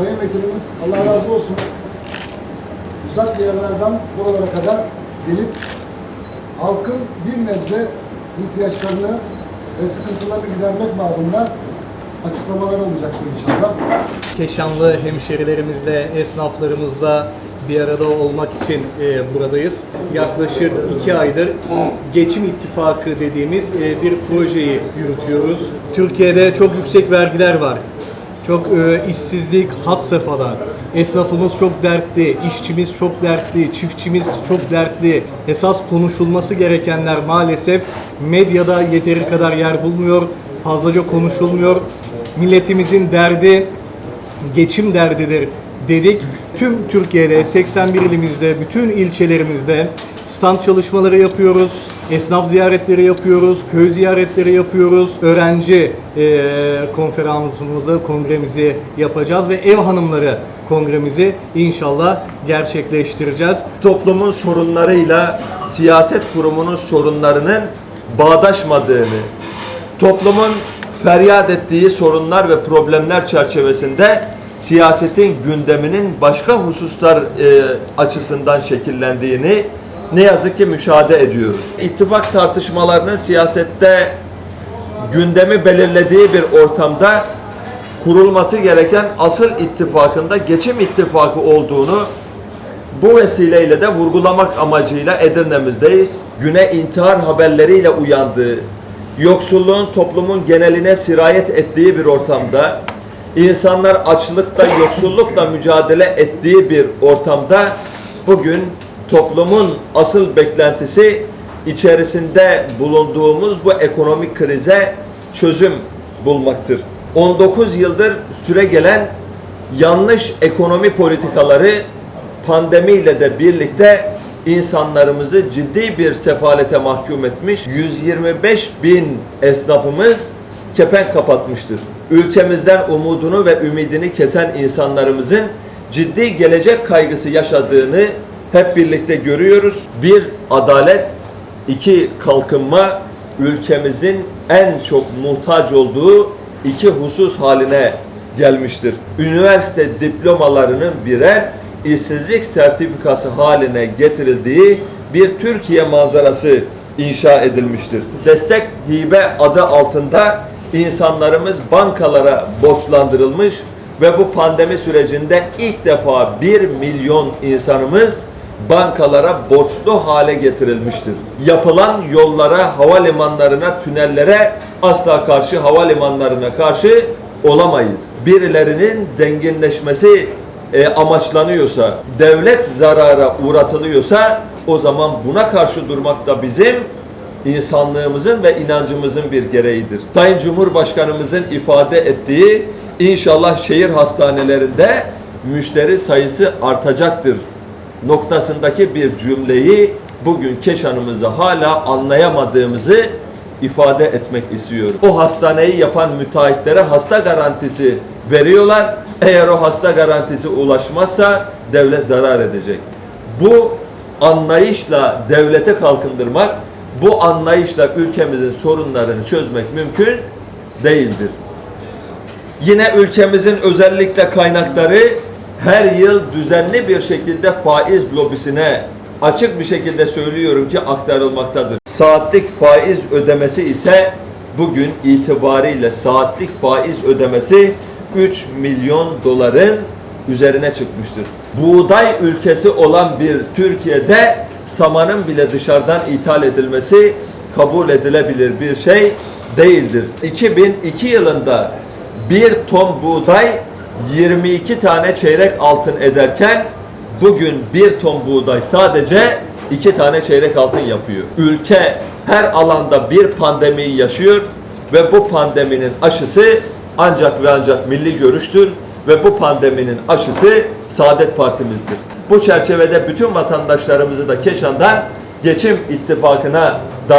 Sayın Vekilimiz Allah razı olsun. Uzak yerlerden buralara kadar gelip halkın bir nebze ihtiyaçlarını ve sıkıntılarını gidermek babında açıklamaları olacaktır inşallah. Keşanlı hemşerilerimizle, esnaflarımızla bir arada olmak için e, buradayız. Yaklaşık iki aydır Geçim İttifakı dediğimiz e, bir projeyi yürütüyoruz. Türkiye'de çok yüksek vergiler var. Çok e, işsizlik had safhada. Esnafımız çok dertli, işçimiz çok dertli, çiftçimiz çok dertli. Esas konuşulması gerekenler maalesef medyada yeteri kadar yer bulmuyor, fazlaca konuşulmuyor. Milletimizin derdi geçim derdidir dedik. Tüm Türkiye'de 81 ilimizde, bütün ilçelerimizde stand çalışmaları yapıyoruz. Esnaf ziyaretleri yapıyoruz, köy ziyaretleri yapıyoruz. Öğrenci eee konferansımızı, kongremizi yapacağız ve ev hanımları kongremizi inşallah gerçekleştireceğiz. toplumun sorunlarıyla siyaset kurumunun sorunlarının bağdaşmadığını, toplumun feryat ettiği sorunlar ve problemler çerçevesinde siyasetin gündeminin başka hususlar e, açısından şekillendiğini ne yazık ki müşahede ediyoruz. İttifak tartışmalarının siyasette gündemi belirlediği bir ortamda kurulması gereken asıl ittifakında geçim ittifakı olduğunu bu vesileyle de vurgulamak amacıyla Edirne'mizdeyiz. Güne intihar haberleriyle uyandığı, yoksulluğun toplumun geneline sirayet ettiği bir ortamda, insanlar açlıkla, yoksullukla mücadele ettiği bir ortamda bugün toplumun asıl beklentisi içerisinde bulunduğumuz bu ekonomik krize çözüm bulmaktır. 19 yıldır süre gelen yanlış ekonomi politikaları pandemiyle de birlikte insanlarımızı ciddi bir sefalete mahkum etmiş. 125 bin esnafımız kepenk kapatmıştır. Ülkemizden umudunu ve ümidini kesen insanlarımızın ciddi gelecek kaygısı yaşadığını hep birlikte görüyoruz. Bir adalet, iki kalkınma ülkemizin en çok muhtaç olduğu iki husus haline gelmiştir. Üniversite diplomalarının birer işsizlik sertifikası haline getirildiği bir Türkiye manzarası inşa edilmiştir. Destek hibe adı altında insanlarımız bankalara borçlandırılmış ve bu pandemi sürecinde ilk defa 1 milyon insanımız bankalara borçlu hale getirilmiştir. Yapılan yollara, havalimanlarına, tünellere asla karşı, havalimanlarına karşı olamayız. Birilerinin zenginleşmesi e, amaçlanıyorsa, devlet zarara uğratılıyorsa o zaman buna karşı durmak da bizim insanlığımızın ve inancımızın bir gereğidir. Sayın Cumhurbaşkanımızın ifade ettiği inşallah şehir hastanelerinde müşteri sayısı artacaktır noktasındaki bir cümleyi bugün Keşan'ımızda hala anlayamadığımızı ifade etmek istiyorum. O hastaneyi yapan müteahhitlere hasta garantisi veriyorlar. Eğer o hasta garantisi ulaşmazsa devlet zarar edecek. Bu anlayışla devlete kalkındırmak, bu anlayışla ülkemizin sorunlarını çözmek mümkün değildir. Yine ülkemizin özellikle kaynakları her yıl düzenli bir şekilde faiz lobisine açık bir şekilde söylüyorum ki aktarılmaktadır. Saatlik faiz ödemesi ise bugün itibariyle saatlik faiz ödemesi 3 milyon doların üzerine çıkmıştır. Buğday ülkesi olan bir Türkiye'de samanın bile dışarıdan ithal edilmesi kabul edilebilir bir şey değildir. 2002 yılında bir ton buğday 22 tane çeyrek altın ederken bugün bir ton buğday sadece iki tane çeyrek altın yapıyor. Ülke her alanda bir pandemiyi yaşıyor ve bu pandeminin aşısı ancak ve ancak milli görüştür ve bu pandeminin aşısı Saadet Partimizdir. Bu çerçevede bütün vatandaşlarımızı da Keşan'dan geçim ittifakına